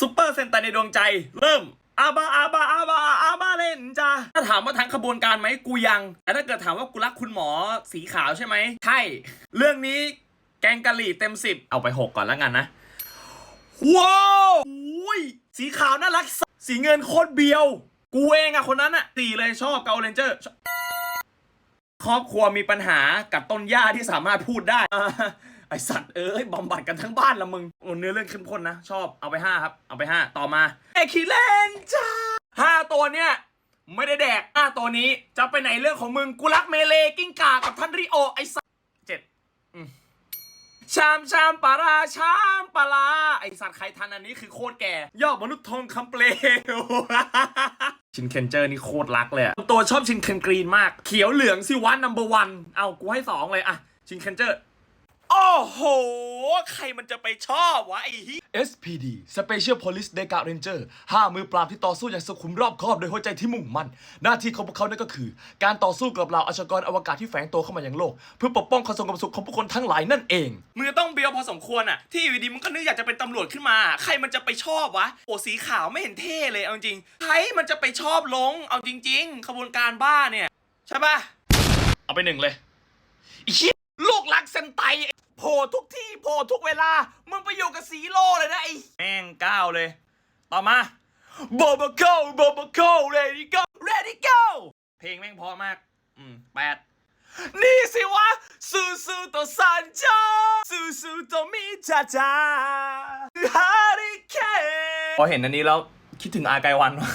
ซูเปอร์เซนไตในดวงใจ เริ่มอาบาอาบาอาบาอาบาเล่นจ้าถ้าถามว่าทั้งขบวนการไหมกูยัง แต่ถ้าเกิดถามว่ากูรักคุณหมอสีขาวใช่ไหมใช่ เรื่องนี้แกงกะหรี่เต็มสิบเอาไปหกก่อนแล้วกันนะ ว้าวสีขาวน่ารัก สีเงินโคตรเบียว กูเองอะคนนั้นอะสี่เลยชอบเกาเลนเจอร์ ครอบครัวมีปัญหากับต้นหญ้าที่สามารถพูดได้ ไอสัตว์เอ้ยบำบัดกันทั้งบ้านละมึงโอ้เนื้อเรื่องเข้มข้นนะ ชอบเอาไปห้าครับ เอาไปห้าต่อมาเอคิเลนจ้าห้าตัวเนี้ยไม่ได้แดกห้าตัวนี้ จะไปไหนเรื่องของมึงกูรักเมเลกิ้งกากับท่านริโอไอสัตว์เจ็ดชามชามปลาราชามปลาไอสัตว์ใครทันอันนี้คือโคตรแก่ ยอดมนุษย์ทองคำเปลวชินเคนเจอร์นี่โคตรรักเลยตัวชอบชินเคนกรีนมาก เขียวเหลืองสิวันนัมเบอร์วันเอากูให้สองเลยอะชินเคนเจอร์ โอ้โห ใครมันจะไปชอบวะไอ้เหี้ย SPD Special Police d e g a Ranger ห้ามือปราบที่ต่อสู้อย่างสุขุมรอบคอบโดยหัวใจที่มุ่งมั่น หน้าที่ของพวกเขานั่นก็คือ การต่อสู้กับเหล่าอาชญากรอวกาศที่แฝงตัวเข้ามายังโลก เพื่อปกป้องความสงบสุขของผู้คนทั้งหลายนั่นเอง มือต้องเบียวพอสมควรอะที่อยู่ดีมึงก็นึกอยากจะเป็นตำรวจขึ้นมา ใครมันจะไปชอบวะโอ้สีขาวไม่เห็นเท่เลยเอาจริงใครมันจะไปชอบลง เอาจริง ๆ ขบวนการบ้าเนี่ย ใช่ปะเอาไปหนึ่งเลยไอ้เหี้ย ลูกรักเซนไตโผล่ทุกที่โผล่ทุกเวลา มึงไปอยู่กับสีโลเลยนะไอ้แม่งก้าวเลย ต่อมา b o b a c o b o b a c o Ready Go Ready Go เพลงแม่งพอมาก อืมแปดนี่สิวะสู้สู้ต่อสันจาสู้สู้ต่อมิจาจาฮาริเคนพอเห็นอันนี้แล้วคิดถึงอาไกวันวะ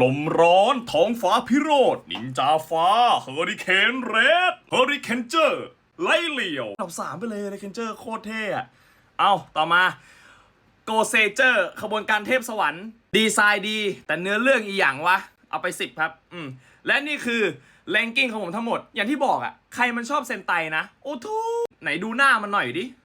ลมร้อนท้องฟ้าพิโรธนินจาฟ้าเฮอริเคนเรดเฮอริเคนเจอร์ไล่เหลี่ยวอันดับสามไปเลยเฮอริเคนเจอร์โคตรเท่อะเอาต่อมาโกเซเจอร์ขบวนการเทพสวรรค์ ดีไซน์ดี แต่เนื้อเรื่องอีหยังวะ เอาไปสิบครับ อืม และนี่คือแรงกิ้งของผมทั้งหมด อย่างที่บอกอะใครมันชอบเซนไตนะ โอ้ทูไหนดูหน้ามันหน่อยดิ